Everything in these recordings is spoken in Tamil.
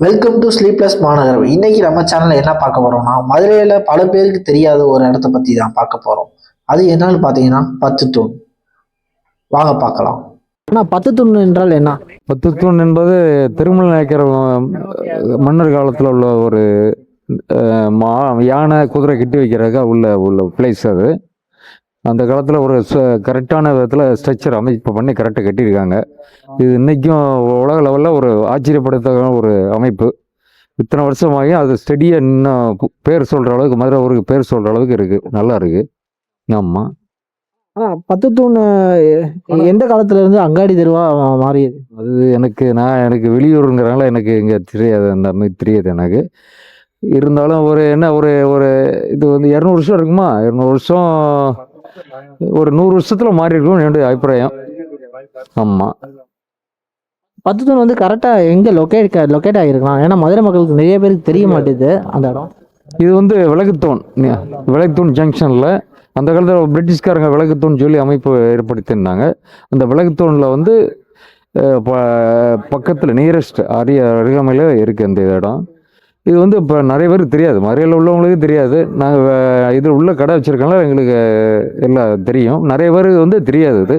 வெல்கம் டு ஸ்லீப்லெஸ் மாநகரம் இன்னைக்கு நம்ம சேனல்ல என்ன பார்க்க போறோம்னா மதுரையில பல பேருக்கு தெரியாத ஒரு இடத்த பத்தி தான் பார்க்க போறோம். அது என்னன்னு பார்த்தீங்கன்னா பத்து தூண் வாங்க பார்க்கலாம். அண்ணா பத்து தூண் என்றால் என்ன? பத்துத்தூண் என்பது திருமலை நாயக்கர் அஹ், மன்னர் காலத்தில் உள்ள ஒரு மா யானை குதிரை கட்டி வைக்கிறதுக்காக உள்ள உள்ள பிளேஸ் அது. அந்த காலத்தில் ஒரு கரெக்டான விதத்தில் ஸ்ட்ரக்சர் அமைப்பு பண்ணி கரெக்டாக கட்டியிருக்காங்க. இது இன்றைக்கும் உலக லெவலில் ஒரு ஆச்சரியப்படுத்த ஒரு அமைப்பு. இத்தனை வருஷமாகி அது ஸ்டெடியாக இன்னும் பேர் சொல்கிற அளவுக்கு மதுரை ஊருக்கு பேர் சொல்கிற அளவுக்கு இருக்குது நல்லா இருக்குது ஆமாம் பத்து தூண் எந்த காலத்துல இருந்து அங்காடி தெருவா மாறியது? அது எனக்கு நான் எனக்கு வெளியூருங்கிறனால எனக்கு இங்கே தெரியாது. அந்த மாதிரி தெரியாது எனக்கு. இருந்தாலும் ஒரு என்ன ஒரு ஒரு இது வந்து இரநூறு வருஷம் இருக்குமா? இரநூறு வருஷம் ஒரு நூறு வருஷத்தில் மாறி இருக்கும் என்னுடைய அபிப்பிராயம். ஆமாம் பத்து தூண் வந்து கரெக்டா எங்க லொக்கேட் லொக்கேட் ஆகிருக்கலாம் ஏன்னா மதுரை மக்களுக்கு நிறைய பேருக்கு தெரிய மாட்டேது அந்த இடம். இது வந்து விளக்குத்தூண் விளக்குத்தூண் ஜங்ஷனில் அந்த காலத்தில் பிரிட்டிஷ்காரங்க விளக்குத்தூண் சொல்லி அமைப்பு ஏற்படுத்தியிருந்தாங்க. அந்த விளக்குத்தூணில் வந்து பக்கத்தில் நியரஸ்ட் அரிய அருகாமையில் இருக்குது அந்த இடம். இது வந்து இப்போ நிறைய பேர் தெரியாது. மறையில் உள்ளவங்களுக்கு தெரியாது. நாங்கள் இதில் உள்ள கடை வச்சுருக்கனால எங்களுக்கு எல்லாம் தெரியும். நிறைய பேருக்கு வந்து தெரியாது இது.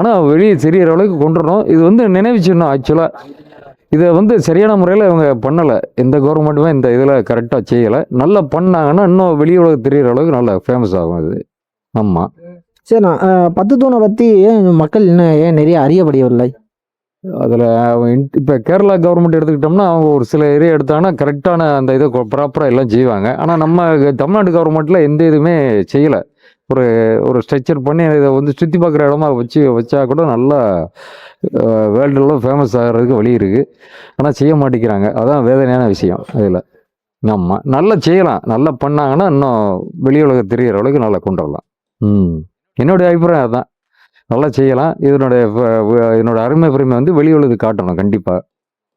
ஆனால் வெளியே தெரியிற அளவுக்கு கொண்டு வரணும் இது வந்து நினைவு சின்னம் ஆக்சுவலாக இதை வந்து சரியான முறையில் இவங்க பண்ணலை. எந்த கவர்மெண்ட்டுமே இந்த இதில் கரெக்டாக செய்யலை. நல்லா பண்ணாங்கன்னா இன்னும் வெளி உலகம் தெரிகிற அளவுக்கு நல்லா ஃபேமஸ் ஆகும் இது ஆமாம் சரிண்ணா. பத்து தூணை பற்றி ஏன் மக்கள் இன்னும் ஏன் நிறைய அறியப்படவில்லை? அதில் இப்போ கேரளா கவர்மெண்ட் எடுத்துக்கிட்டோம்னா அவங்க ஒரு சில ஏரியா எடுத்தாங்கன்னா கரெக்டான அந்த இதை ப்ராப்பராக எல்லாம் செய்வாங்க. ஆனால் நம்ம தமிழ்நாடு கவர்மெண்ட்டில் எந்த இதுவுமே செய்யலை. ஒரு ஒரு ஸ்ட்ரக்சர் பண்ணி இதை வந்து சுற்றி பார்க்குற இடமா வச்சு வச்சா கூட நல்லா வேர்ல்டுலாம் ஃபேமஸ் ஆகிறதுக்கு வழி இருக்குது ஆனால் செய்ய மாட்டேங்கிறாங்க. அதான் வேதனையான விஷயம் அதில். ஆமாம் நல்லா செய்யலாம். நல்லா பண்ணாங்கன்னா இன்னும் வெளி உலகம் தெரிகிற அளவுக்கு நல்லா கொண்டு வரலாம். ம். என்னுடைய அபிப்பிராயம் அதுதான் நல்லா செய்யலாம். இதனுடைய இதனோட அருமை பெருமை வந்து வெளி உலகத்துக்கு காட்டணும் கண்டிப்பாக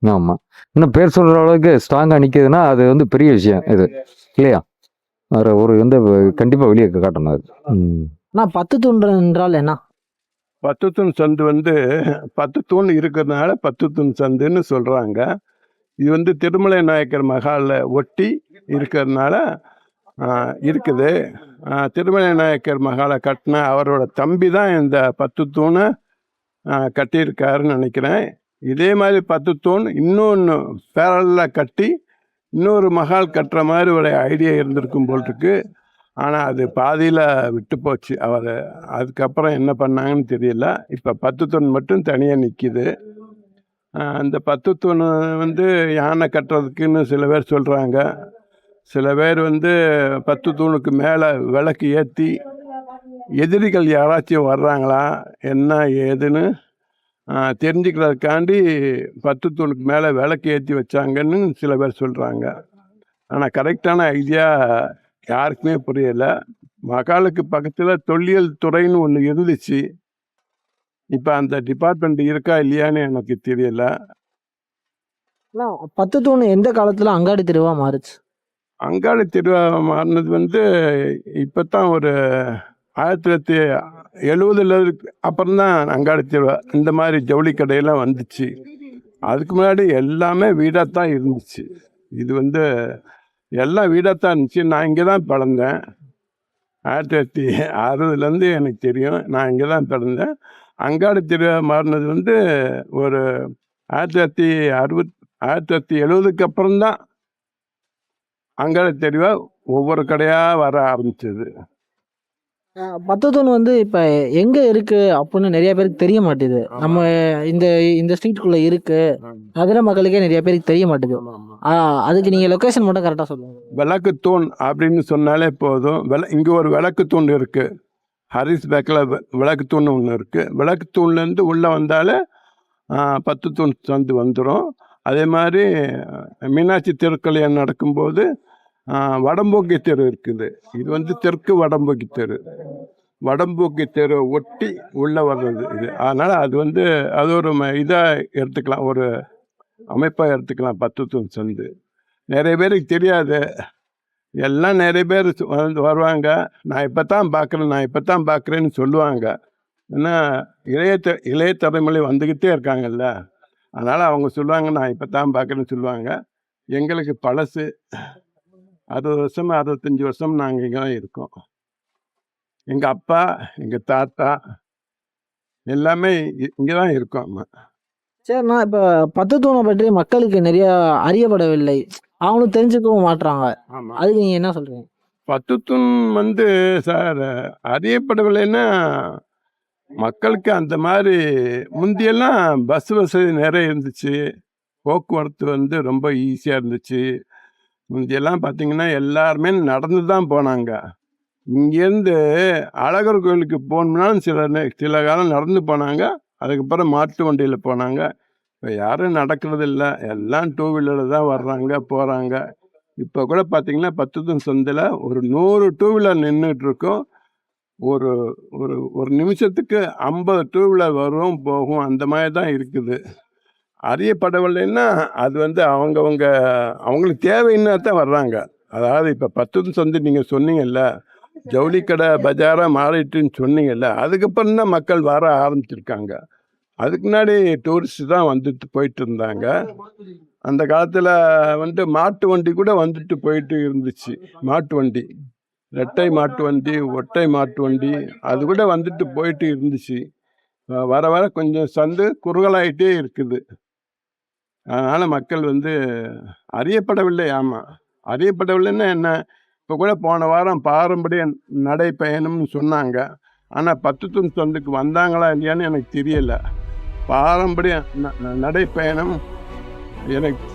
ஆமாம் இன்னும் பேர் சொல்கிற அளவுக்கு ஸ்ட்ராங்காக நிற்கிதுன்னா அது வந்து பெரிய விஷயம் இது. இல்லையா? வேறு ஒரு வந்து கண்டிப்பாக வெளியே காட்டணும் அது. அண்ணா பத்து தூண் என்றால் என்ன? பத்து தூண் சந்து வந்து பத்து தூண் இருக்கிறதுனால பத்து தூண் சந்துன்னு சொல்கிறாங்க இது வந்து திருமலை நாயக்கர் மகாலில் ஒட்டி இருக்கிறதுனால இருக்குது. திருமலைநாயக்கர் நாயக்கர் மகாலை கட்டின அவரோட தம்பி தான் இந்த பத்து தூணை கட்டியிருக்காருன்னு நினைக்கிறேன். இதே மாதிரி பத்து தூண் இன்னொன்று பேரலாக கட்டி இன்னொரு மகால் கட்டுற மாதிரி ஒரு ஐடியா இருந்திருக்கும் போல் இருக்கு. ஆனால் அது பாதியில் விட்டு போச்சு. அவர் அதுக்கப்புறம் என்ன பண்ணாங்கன்னு தெரியல. இப்போ பத்து தூண் மட்டும் தனியாக நிற்கிது அந்த பத்து தூண் வந்து யானை கட்டுறதுக்குன்னு சில பேர் சொல்கிறாங்க சில பேர் வந்து பத்து தூணுக்கு மேலே விளக்கு ஏற்றி எதிரிகள் யாராச்சும் வர்றாங்களா என்ன ஏதுன்னு தெரிஞ்சுக்கிறதுக்காண்டி பத்து தூணுக்கு மேலே விளக்கு ஏற்றி வச்சாங்கன்னு சில பேர் சொல்கிறாங்க ஆனால் கரெக்டான ஐடியா யாருக்குமே புரியலை. மகாலுக்கு பக்கத்தில் தொல்லியல் துறைன்னு ஒன்று இருந்துச்சு. இப்போ அந்த டிபார்ட்மெண்ட் இருக்கா இல்லையான்னு எனக்கு தெரியல. பத்து தூண் எந்த காலத்தில் அங்காடி தெருவாக மாறுச்சு? அங்காடி திருவிழா மாறினது வந்து இப்போ தான் ஒரு ஆயிரத்தி தொள்ளாயிரத்தி எழுபதுல அப்புறம் தான் அங்காடி திருவிழா இந்த மாதிரி ஜவுளி கடையெல்லாம் வந்துச்சு. அதுக்கு முன்னாடி எல்லாமே வீடாக தான் இருந்துச்சு. இது வந்து எல்லாம் வீடாக தான் இருந்துச்சு. நான் இங்கே தான் பிறந்தேன். ஆயிரத்தி தொள்ளாயிரத்தி அறுபதுலேருந்து எனக்கு தெரியும். நான் இங்கே தான் பிறந்தேன். அங்காடி திருவிழா மாறினது வந்து ஒரு ஆயிரத்தி தொள்ளாயிரத்தி அறுபத் ஆயிரத்தி தொள்ளாயிரத்தி எழுபதுக்கு அப்புறம் தான் அங்காடி தெருவா ஒவ்வொரு கடையாக வர ஆரம்பிச்சது. அஹ், பத்து தூண் வந்து இப்ப எங்க இருக்கு அப்படின்னு நிறைய பேருக்கு தெரிய மாட்டேது. நம்ம இந்த இந்த ஸ்ட்ரீட்டுக்குள்ள இருக்கு. நகர மக்களுக்கே நிறைய பேருக்கு தெரிய மாட்டேது. அதுக்கு நீங்க லொகேஷன் மட்டும் கரெக்டா சொல்லுங்க. விளக்கு தூண் அப்படின்னு சொன்னாலே போதும். விள இங்கே ஒரு விளக்கு தூண் இருக்குது ஹரிஸ் பேக்கில் விளக்கு தூண் ஒன்று இருக்குது விளக்கு தூண்லேருந்து உள்ளே வந்தாலே பத்து தூண் சந்து வந்துடும் அதே மாதிரி மீனாட்சி திருக்கல்யாணம் நடக்கும்போது வடம்போக்கி தெரு இருக்குது. இது வந்து தெற்கு வடம்போக்கி தெரு. வடம்போக்கி தெரு ஒட்டி உள்ளே வர்றது இது. அதனால் அது வந்து அது ஒரு இதாக எடுத்துக்கலாம். ஒரு அமைப்பாக எடுத்துக்கலாம். பத்து சந்து. நிறைய பேருக்கு தெரியாது. எல்லாம் நிறைய பேர் சு- வந்து வருவாங்க. நான் இப்போ தான் பார்க்குறேன் நான் இப்போ தான் பார்க்குறேன்னு சொல்லுவாங்க. ஏன்னா இளைய த இளைய தலைமுறை வந்துக்கிட்டே இருக்காங்கல்ல. அதனால் அவங்க சொல்லுவாங்க நான் இப்போ தான் பார்க்குறேன்னு சொல்லுவாங்க. எங்களுக்கு பழசு. அறுபது வருஷம் அறுபத்தஞ்சி வருஷம் நாங்கள் இங்கே தான் இருக்கோம். எங்கள் அப்பா எங்கள் தாத்தா எல்லாமே இங்கே தான் இருக்கோம் அம்மா சரிண்ணா இப்போ பத்து தூணை பற்றி மக்களுக்கு நிறைய அறியப்படவில்லை. அவங்களும் தெரிஞ்சுக்கவும் மாட்றாங்க. ஆமாம் அதுக்கு நீங்கள் என்ன சொல்கிறீங்க பத்து தூண் வந்து சார் அறியப்படவில்லைன்னா மக்களுக்கு அந்த மாதிரி முந்தியெல்லாம் பஸ் வசதி நிறைய இருந்துச்சு. போக்குவரத்து வந்து ரொம்ப ஈஸியாக இருந்துச்சு. முந்தியெல்லாம் பார்த்தீங்கன்னா எல்லாருமே நடந்து தான் போனாங்க. இங்கேருந்து அழகர் கோயிலுக்கு போகணும்னாலும் சில சில காலம் நடந்து போனாங்க. அதுக்கப்புறம் மாட்டு வண்டியில் போனாங்க. இப்போ யாரும் நடக்கிறது இல்லை எல்லாம் டூ வீலரில் தான் வர்றாங்க போகிறாங்க இப்போ கூட பார்த்தீங்கன்னா பத்துத்தூன் சந்தில் ஒரு நூறு டூ வீலர் நின்றுட்டுருக்கோம் ஒரு ஒரு ஒரு நிமிஷத்துக்கு ஐம்பது டூ வீலர் வரும் போகும் அந்த மாதிரி தான் இருக்குது. அறியப்படவில்லைன்னா அது வந்து அவங்கவுங்க அவங்களுக்கு தேவைன்னா தான் வர்றாங்க. அதாவது இப்போ பத்துன்னு சந்தை நீங்கள் சொன்னீங்கல்ல ஜவுளி கடை பஜாராக மாறிட்டுன்னு சொன்னீங்கல்ல அதுக்கப்புறம் தான் மக்கள் வர ஆரம்பிச்சிருக்காங்க. அதுக்கு முன்னாடி டூரிஸ்ட் தான் வந்துட்டு போயிட்டு இருந்தாங்க. அந்த காலத்தில் வந்து மாட்டு வண்டி கூட வந்துட்டு போயிட்டு இருந்துச்சு. மாட்டு வண்டி. ரெட்டை மாட்டு வண்டி ஒட்டை மாட்டு வண்டி அது கூட வந்துட்டு போயிட்டு இருந்துச்சு. வர வர கொஞ்சம் சந்து குறுகலாயிட்டே இருக்குது. அதனால் மக்கள் வந்து அறியப்படவில்லை. ஆமாம் அறியப்படவில்லைன்னா என்ன? இப்போ கூட போன வாரம் பாரம்பரிய நடைப்பயணம்னு சொன்னாங்க. ஆனால் பத்து துணி சந்துக்கு வந்தாங்களா இல்லையான்னு எனக்கு தெரியலை. பாரம்பரிய ந- ந- நடைப்பயணம் எனக்கு